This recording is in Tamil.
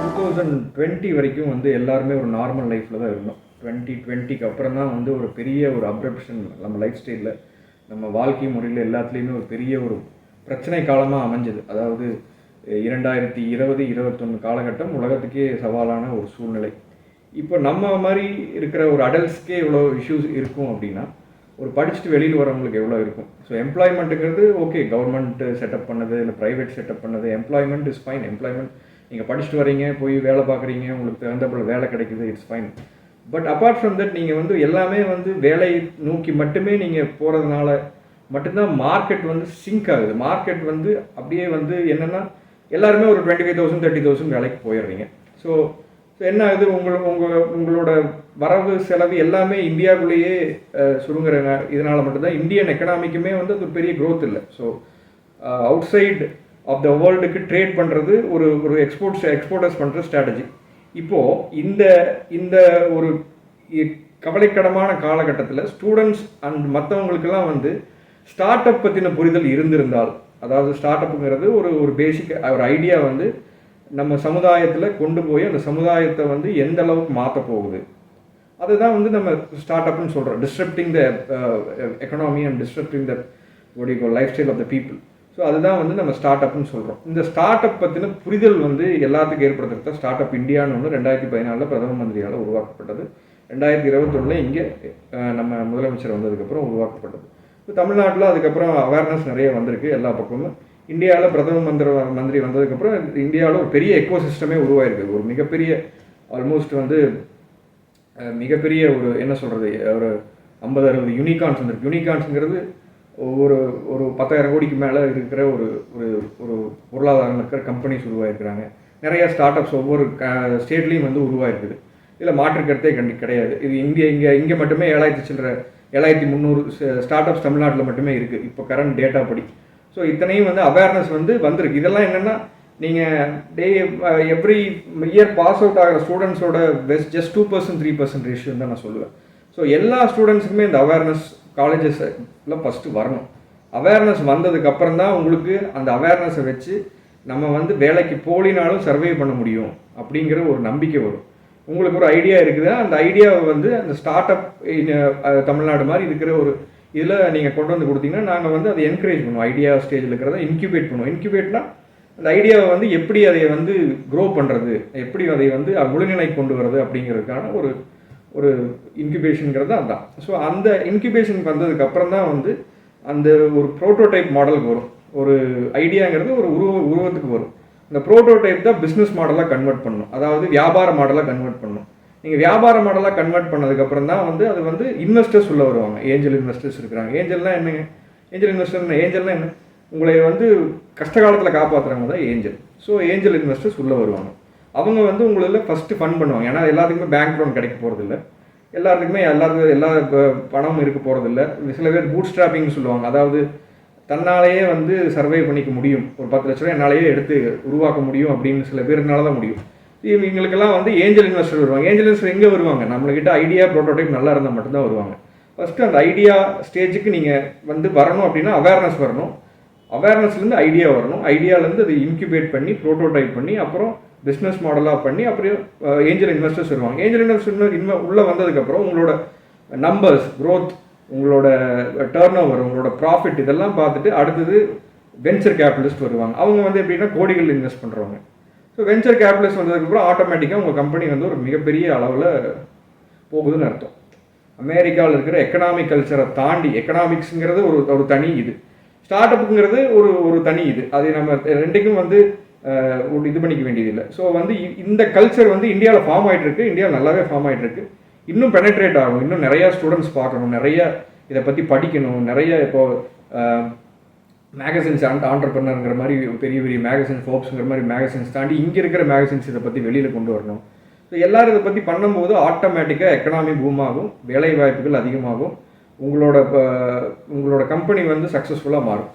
டூ தௌசண்ட் டுவெண்ட்டி வரைக்கும் வந்து எல்லாருமே ஒரு நார்மல் லைஃப்பில் தான் இருந்தோம். டுவெண்ட்டி டுவெண்ட்டிக்கு அப்புறம் தான் வந்து ஒரு பெரிய ஒரு அப்ரப்ஷன் நம்ம லைஃப் ஸ்டைலில் நம்ம வாழ்க்கை முறையில் எல்லாத்துலேயுமே ஒரு பெரிய ஒரு பிரச்சனை காலமாக அமைஞ்சது. அதாவது இரண்டாயிரத்தி இருபது இருபத்தொன்று காலகட்டம் உலகத்துக்கே சவாலான ஒரு சூழ்நிலை. இப்போ நம்ம மாதிரி இருக்கிற ஒரு அடல்ட்ஸ்க்கே இவ்வளோ இஷ்யூஸ் இருக்கும் அப்படின்னா ஒரு படிச்சுட்டு வெளியில் வரவங்களுக்கு எவ்வளோ இருக்கும்? ஸோ எம்ப்ளாய்மெண்ட்டுங்கிறது ஓகே கவர்மெண்ட் செட்டப் பண்ணது இல்லை ப்ரைவேட் செட்டப் பண்ணது. எம்ப்ளாய்மெண்ட் இஸ் ஃபைன் எம்ப்ளாய்மெண்ட் நீங்கள் படிச்சுட்டு வரீங்க போய் வேலை பார்க்குறீங்க உங்களுக்கு தகுந்த போல் வேலை கிடைக்குது it's fine but apart from that நீங்கள் வந்து எல்லாமே வந்து வேலை நோக்கி மட்டுமே நீங்கள் போகிறதுனால மட்டும்தான் மார்க்கெட் வந்து சிங்க் ஆகுது. மார்க்கெட் வந்து அப்படியே வந்து என்னென்னா எல்லாருமே ஒரு twenty five thousand thirty thousand வேலைக்கு போயிடுறீங்க. ஸோ இப்போ என்ன ஆகுது? உங்கள் உங்கள் உங்களோட வரவு செலவு எல்லாமே இந்தியாவுக்குள்ளேயே சுருங்குறாங்க சுருங்குறங்க இதனால் மட்டும்தான் இந்தியன் எக்கனாமிக்குமே வந்து அது பெரிய க்ரோத் இல்லை. So outside of the வேர்ல்டுக்கு ட்ரேட் பண்ணுறது ஒரு ஒரு எக்ஸ்போர்ட்ஸ் எக்ஸ்போர்ட்டர்ஸ் பண்ணுற ஸ்ட்ராட்டஜி இப்போது இந்த இந்த ஒரு இ- கவலைக்கிடமான காலகட்டத்தில் ஸ்டூடெண்ட்ஸ் அண்ட் மற்றவங்களுக்கெல்லாம் வந்து ஸ்டார்ட் அப் பற்றின புரிதல் இருந்திருந்தால் அதாவது ஸ்டார்ட் அப்புங்கிறது ஒரு ஒரு பேசிக் ஒரு ஐடியா வந்து நம்ம சமுதாயத்தில் கொண்டு போய் அந்த சமுதாயத்தை வந்து எந்த அளவுக்கு மாற்ற போகுது. அதுதான் வந்து நம்ம ஸ்டார்ட் அப்னு சொல்கிறோம் disrupting the economy and disrupting the ஒடிகோ lifestyle of the people so அதுதான் வந்து நம்ம ஸ்டார்ட் அப்னு சொல்கிறோம் இந்த ஸ்டார்ட் அப் பற்றின புரிதல் வந்து எல்லாத்துக்கும் ஏற்படுத்துறது தான். ஸ்டார்ட் அப் இந்தியான்னு ஒன்று ரெண்டாயிரத்தி பதினாலில் பிரதம மந்திரியால் உருவாக்கப்பட்டது. ரெண்டாயிரத்தி இருபத்தொன்னில் இங்கே uh, நம்ம முதலமைச்சர் வந்ததுக்கப்புறம் உருவாக்கப்பட்டது. இப்போ தமிழ்நாட்டில் அதுக்கப்புறம் அவேர்னஸ் நிறைய வந்திருக்கு எல்லா பக்கமும். இந்தியாவில் பிரதம மந்திர மந்திரி வந்ததுக்கப்புறம் இந்தியாவில் ஒரு பெரிய எக்கோ சிஸ்டமே உருவாயிருக்கு. ஒரு மிகப்பெரிய ஆல்மோஸ்ட் வந்து மிகப்பெரிய ஒரு என்ன சொல்கிறது ஒரு ஐம்பது அறுபது யூனிகான்ஸ் வந்துருக்கு. யூனிகான்ஸுங்கிறது ஒரு ஒரு பத்தாயிரம் கோடிக்கு மேலே இருக்கிற ஒரு ஒரு ஒரு பொருளாதாரம் இருக்கிற கம்பெனிஸ் உருவாயிருக்கிறாங்க. நிறைய ஸ்டார்ட் அப்ஸ் ஒவ்வொரு ஸ்டேட்லேயும் வந்து உருவாயிருக்குது. இதில் மாற்று கருத்தே கண்டி கிடையாது. இது இங்கே இங்கே இங்கே மட்டுமே ஏழாயிரத்தி சில்லற ஏழாயிரத்தி முந்நூறு ஸ்டார்ட் அப்ஸ் தமிழ்நாட்டில் மட்டுமே இருக்குது இப்போ கரண்ட் டேட்டா படி. ஸோ இத்தனையும் வந்து அவேர்னஸ் வந்து வந்திருக்கு. இதெல்லாம் என்னென்னா நீங்கள் day every year pass out ஆகிற ஸ்டூடெண்ட்ஸோட best just two percent three percent ratio தான் நான் சொல்லுவேன். ஸோ எல்லா ஸ்டூடெண்ட்ஸுக்குமே இந்த அவேர்னஸ் காலேஜஸில் ஃபஸ்ட்டு வரணும். அவேர்னஸ் வந்ததுக்கப்புறம் தான் உங்களுக்கு அந்த அவேர்னஸை வச்சு நம்ம வந்து வேலைக்கு போலினாலும் சர்வே பண்ண முடியும் அப்படிங்கிற ஒரு நம்பிக்கை வரும். உங்களுக்கு ஒரு ஐடியா இருக்குதுன்னா அந்த ஐடியாவை வந்து அந்த ஸ்டார்ட் அப் தமிழ்நாடு மாதிரி இருக்கிற ஒரு இதில் நீங்கள் கொண்டு வந்து கொடுத்தீங்கன்னா நாங்கள் வந்து அதை என்கரேஜ் பண்ணுவோம். ஐடியா ஸ்டேஜில் இருக்கிறத இன்க்யூபேட் பண்ணுவோம். இன்க்யூபேட்னா அந்த ஐடியாவை வந்து எப்படி அதை வந்து க்ரோ பண்ணுறது எப்படி அதை வந்து ஒழுங்கிணை கொண்டு வர்றது? அப்படிங்கிறதுக்கான ஒரு ஒரு இன்க்யூபேஷனுங்கிறது அதுதான். ஸோ அந்த இன்க்யூபேஷனுக்கு வந்ததுக்கு அப்புறம் தான் வந்து அந்த ஒரு ப்ரோட்டோடைப் மாடலுக்கு வரும். ஒரு ஐடியாங்கிறது ஒரு உருவ உருவத்துக்கு வரும். இந்த ப்ரோட்டோடைப் தான் பிஸ்னஸ் மாடலாக கன்வெர்ட் பண்ணணும் அதாவது வியாபார மாடலாக கன்வெர்ட் பண்ணணும் நீங்கள் வியாபார மாடலாக கன்வெர்ட் பண்ணதுக்கப்புறம் தான் வந்து அது வந்து இன்வெஸ்டர்ஸ் உள்ள வருவாங்க. ஏஞ்சல் இன்வெஸ்டர்ஸ் இருக்கிறாங்க. ஏஞ்சல்னால் என்னங்க? ஏஞ்சல் இன்வெஸ்டர் ஏஞ்சல்னால் என்ன? உங்களை வந்து கஷ்ட காலத்தில் காப்பாற்றுறவங்க தான் ஏஞ்சல் ஸோ ஏஞ்சல் இன்வெஸ்டர்ஸ் உள்ளே வருவாங்க. அவங்க வந்து உங்களில் ஃபஸ்ட்டு ஃபண்ட் பண்ணுவாங்க. ஏன்னா எல்லாத்துக்குமே பேங்க் லோன் கிடைக்க போகிறதில்ல எல்லாத்துக்குமே எல்லாத்துக்கும் எல்லா பணமும் இருக்க போகிறதில்ல சில பேர் பூட் ஸ்ட்ராப்பிங்னு சொல்லுவாங்க. அதாவது தன்னாலேயே வந்து சர்வை பண்ணிக்க முடியும். ஒரு பத்து லட்ச ரூபா என்னாலேயே எடுத்து உருவாக்க முடியும் அப்படின்னு சில பேர்னால தான் முடியும். இவங்களுக்கெல்லாம் வந்து ஏஞ்சல் இன்வெஸ்டர் வருவாங்க. ஏஞ்சல் இன்வெஸ்டர் எங்கே வருவாங்க? நம்மளுக்கிட்ட ஐடியா ப்ரோட்டோடைப் நல்லா இருந்தால் மட்டும்தான் வருவாங்க. ஃபஸ்ட்டு அந்த ஐடியா ஸ்டேஜுக்கு நீங்கள் வந்து வரணும் அப்படின்னா அவேர்னஸ் வரணும். அவேர்னஸ்லேருந்து ஐடியா வரணும். ஐடியாலேருந்து அதை இன்க்யூபேட் பண்ணி ப்ரோட்டோடைப் பண்ணி அப்புறம் பிஸ்னஸ் மாடலாக பண்ணி அப்புறம் ஏஞ்சல் இன்வெஸ்டர்ஸ் வருவாங்க. ஏஞ்சல் இன்வெஸ்டர் இன்வெ உள்ளே வந்ததுக்கப்புறம் உங்களோட நம்பர்ஸ் க்ரோத் உங்களோட டேர்ன் ஓவர் உங்களோட ப்ராஃபிட் இதெல்லாம் பார்த்துட்டு அடுத்தது வெஞ்சர் கேபிட்டலிஸ்ட் வருவாங்க. அவங்க வந்து எப்படின்னா கோடிகள் இன்வெஸ்ட் பண்ணுறவங்க ஸோ வெஞ்சர் கேபிட்டலிஸ்ட் வந்ததுக்கப்புறம் ஆட்டோமேட்டிக்காக உங்கள் கம்பெனி வந்து ஒரு மிகப்பெரிய அளவில் போகுதுன்னு அர்த்தம். அமெரிக்காவில் இருக்கிற எக்கனாமிக் கல்ச்சரை தாண்டி எக்கனாமிக்ஸுங்கிறது ஒரு ஒரு தனி இது. ஸ்டார்ட் அப்புங்கிறது ஒரு ஒரு தனி இது. அது நம்ம ரெண்டுக்கும் வந்து ஒரு இது பண்ணிக்க வேண்டியதில்லை. ஸோ வந்து இ- இந்த கல்ச்சர் வந்து இந்தியாவில் ஃபார்ம் ஆகிட்டு இருக்கு இந்தியாவில் நல்லாவே ஃபார்ம் ஆகிட்டுருக்கு இன்னும் பெனட்ரேட் ஆகும். இன்னும் நிறையா ஸ்டூடெண்ட்ஸ் பார்க்கணும். நிறைய இதை பற்றி படிக்கணும். நிறைய இப்போ மேகசின்ஸ் ஆண்ட் ஆண்டர்பனருங்கிற மாதிரி பெரிய பெரிய மேகசின்ஸ் ஃபோப்ஸுங்கிற மாதிரி மேகசின்ஸ் தாண்டி இங்கே இருக்கிற மேகசின்ஸ் இதை பற்றி வெளியில் கொண்டு வரணும். ஸோ எல்லோரும் இதை பற்றி பண்ணும்போது ஆட்டோமேட்டிக்காக எக்கனாமி பூம் ஆகும் வேலை வாய்ப்புகள் அதிகமாகும். உங்களோட ப- உங்களோட கம்பெனி வந்து சக்ஸஸ்ஃபுல்லாக மாறும்.